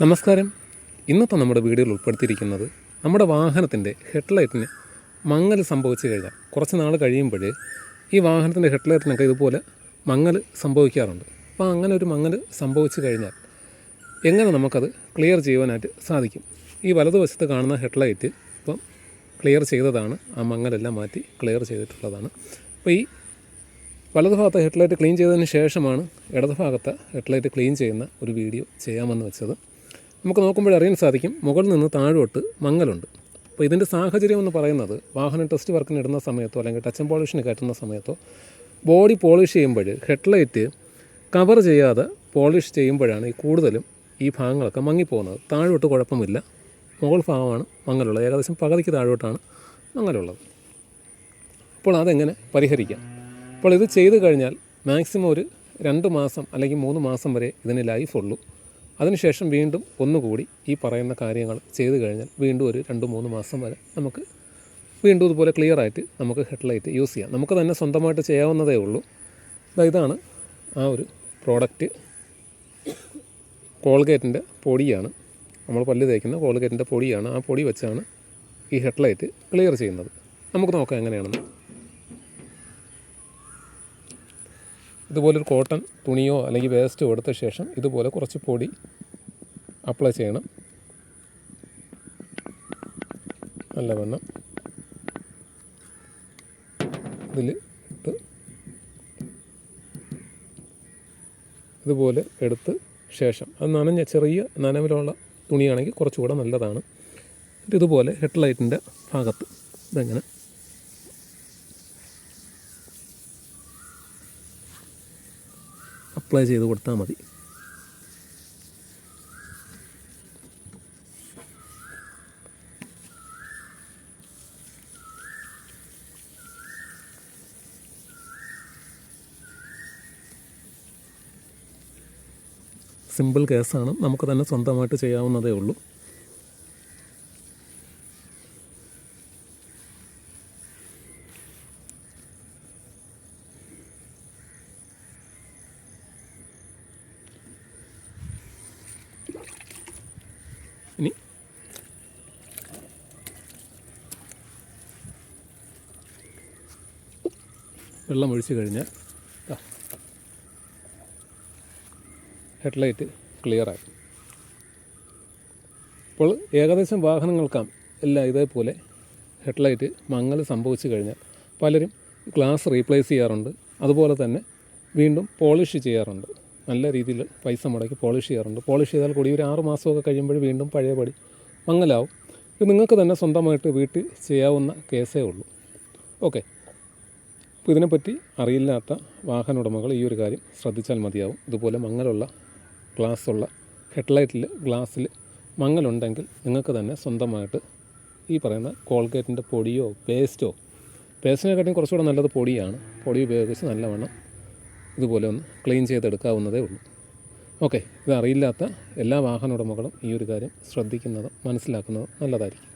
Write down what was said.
നമസ്കാരം. ഇന്നത്തെ നമ്മുടെ വീഡിയോയിൽ ഉൾപ്പെടുത്തിയിരിക്കുന്നത് നമ്മുടെ വാഹനത്തിന്റെ ഹെഡ്ലൈറ്റിന് മങ്ങൽ സംഭവിച്ചു കഴിഞ്ഞാൽ കുറച്ച് നാൾ കഴിയുമ്പോൾ ഈ വാഹനത്തിന്റെ ഹെഡ്ലൈറ്റിനൊക്കെ ഇതുപോലെ മങ്ങൽ സംഭവിക്കാറുണ്ട്. അപ്പോൾ അങ്ങനെ ഒരു മങ്ങൽ സംഭവിച്ചു കഴിഞ്ഞാൽ എങ്ങനെ നമുക്കത് ക്ലിയർ ചെയ്യുവാനായിട്ട് സാധിക്കും? ഈ വലതുവശത്ത് കാണുന്ന ഹെഡ്ലൈറ്റ് ഇപ്പം ക്ലിയർ ചെയ്തതാണ്. ആ മങ്ങലെല്ലാം മാറ്റി ക്ലിയർ ചെയ്തിട്ടുള്ളതാണ്. അപ്പോൾ ഈ വലതുഭാഗത്തെ ഹെഡ്ലൈറ്റ് ക്ലീൻ ചെയ്തതിന് ശേഷമാണ് ഇടതുഭാഗത്തെ ഹെഡ്ലൈറ്റ് ക്ലീൻ ചെയ്യുന്ന ഒരു വീഡിയോ ചെയ്യാമെന്ന് വെച്ചത്. നമുക്ക് നോക്കുമ്പോൾ അറിയാൻ സാധിക്കും. മുകളിൽ നിന്ന് താഴോട്ട് മങ്ങലുണ്ട്. അപ്പോൾ ഇതിന്റെ സാഹചര്യം എന്ന് പറയുന്നത് വാഹനം ടെസ്റ്റ് വർക്കിന് ഇടുന്ന സമയത്തോ അല്ലെങ്കിൽ ടച്ച് ആൻഡ് പോളിഷിന് കയറ്റുന്ന സമയത്തോ ബോഡി പോളിഷ് ചെയ്യുമ്പോൾ ഹെഡ്ലൈറ്റ് കവർ ചെയ്യാതെ പോളിഷ് ചെയ്യുമ്പോഴാണ് ഈ കൂടുതലും ഈ ഭാഗങ്ങളൊക്കെ മങ്ങിപ്പോകുന്നത്. താഴോട്ട് കുഴപ്പമില്ല. മുകൾ ഭാഗമാണ് മങ്ങലുള്ളത്. ഏകദേശം പകുതിക്ക് താഴോട്ടാണ് മങ്ങലുള്ളത്. അപ്പോൾ അതെങ്ങനെ പരിഹരിക്കാം? അപ്പോൾ ഇത് ചെയ്തു കഴിഞ്ഞാൽ മാക്സിമം ഒരു രണ്ട് മാസം അല്ലെങ്കിൽ മൂന്ന് മാസം വരെ ഇതിന് ലൈഫ് ഉള്ളൂ. അതിനുശേഷം വീണ്ടും ഒന്നുകൂടി ഈ പറയുന്ന കാര്യങ്ങൾ ചെയ്തു കഴിഞ്ഞാൽ വീണ്ടും ഒരു രണ്ട് മൂന്ന് മാസം വരെ നമുക്ക് വീണ്ടും ഇതുപോലെ ക്ലിയർ ആയിട്ട് നമുക്ക് ഹെഡ്ലൈറ്റ് യൂസ് ചെയ്യാം. നമുക്ക് തന്നെ സ്വന്തമായിട്ട് ചെയ്യാവുന്നതേ ഉള്ളൂ. ഇതാണ് ആ ഒരു പ്രോഡക്റ്റ് കോൾഗേറ്റിന്റെ പൊടിയാണ്. നമ്മൾ പല്ല് തേക്കുന്ന കോൾഗേറ്റിന്റെ പൊടിയാണ്. ആ പൊടി വെച്ചാണ് ഈ ഹെഡ്ലൈറ്റ് ക്ലിയർ ചെയ്യുന്നത്. നമുക്ക് നോക്കാം എങ്ങനെയാണെന്ന്. ഇതുപോലൊരു കോട്ടൺ തുണിയോ അല്ലെങ്കിൽ വേസ്റ്റോ എടുത്ത ശേഷം ഇതുപോലെ കുറച്ച് പൊടി അപ്ലൈ ചെയ്യണം. നല്ലവണ്ണം ഇതിൽ ഇട്ട് ഇതുപോലെ എടുത്ത് ശേഷം അത് നനഞ്ഞ ചെറിയ നനവിലുള്ള തുണിയാണെങ്കിൽ കുറച്ചുകൂടെ നല്ലതാണ്. ഇതുപോലെ ഹെഡ്ലൈറ്റിന്റെ ഭാഗത്ത് ഇതെങ്ങനെ അപ്ലൈ ചെയ്ത് കൊടുത്താൽ മതി. സിമ്പിൾ കേസാണ് നമുക്ക് തന്നെ സ്വന്തമായിട്ട് ചെയ്യാവുന്നതേ ഉള്ളൂ. വെള്ളം ഒഴിച്ചു കഴിഞ്ഞാൽ ഹെഡ്ലൈറ്റ് ക്ലിയറായി. ഇപ്പോൾ ഏകദേശം വാഹനങ്ങൾക്കാം എല്ലാം ഇതേപോലെ ഹെഡ്ലൈറ്റ് മങ്ങൽ സംഭവിച്ചു കഴിഞ്ഞാൽ പലരും ഗ്ലാസ് റീപ്ലേസ് ചെയ്യാറുണ്ട്. അതുപോലെ തന്നെ വീണ്ടും പോളിഷ് ചെയ്യാറുണ്ട്. നല്ല രീതിയിൽ പൈസ മുടക്കി പോളിഷ് ചെയ്യാറുണ്ട്. പോളിഷ് ചെയ്താൽ കൂടി ഒരു ആറ് മാസമൊക്കെ കഴിയുമ്പോൾ വീണ്ടും പഴയപടി മങ്ങലാവും. ഇത് നിങ്ങൾക്ക് തന്നെ സ്വന്തമായിട്ട് വീട്ടിൽ ചെയ്യാവുന്ന കേസേ ഉള്ളൂ. ഓക്കെ. ഇതിനെപ്പറ്റി അറിയില്ലാത്ത വാഹന ഉടമകൾ ഈ ഒരു കാര്യം ശ്രദ്ധിച്ചാൽ മതിയാവും. ഇതുപോലെ മങ്ങലുള്ള ഗ്ലാസ്സുള്ള ഹെഡ്ലൈറ്റിൽ ഗ്ലാസ്സിൽ മങ്ങലുണ്ടെങ്കിൽ നിങ്ങൾക്ക് തന്നെ സ്വന്തമായിട്ട് ഈ പറയുന്ന കോൾഗേറ്റിന്റെ പൊടിയോ പേസ്റ്റോ പേസ്റ്റിനെക്കാട്ടിയും കുറച്ചുകൂടെ നല്ലത് പൊടിയാണ്. പൊടി ഉപയോഗിച്ച് നല്ലവണ്ണം ഇതുപോലെ ഒന്ന് ക്ലീൻ ചെയ്തെടുക്കാവുന്നതേ ഉള്ളൂ. ഓക്കെ ഇത് അറിയില്ലാത്ത എല്ലാ വാഹന ഉടമകളും ഈ ഒരു കാര്യം ശ്രദ്ധിക്കുന്നതും മനസ്സിലാക്കുന്നതും നല്ലതായിരിക്കും.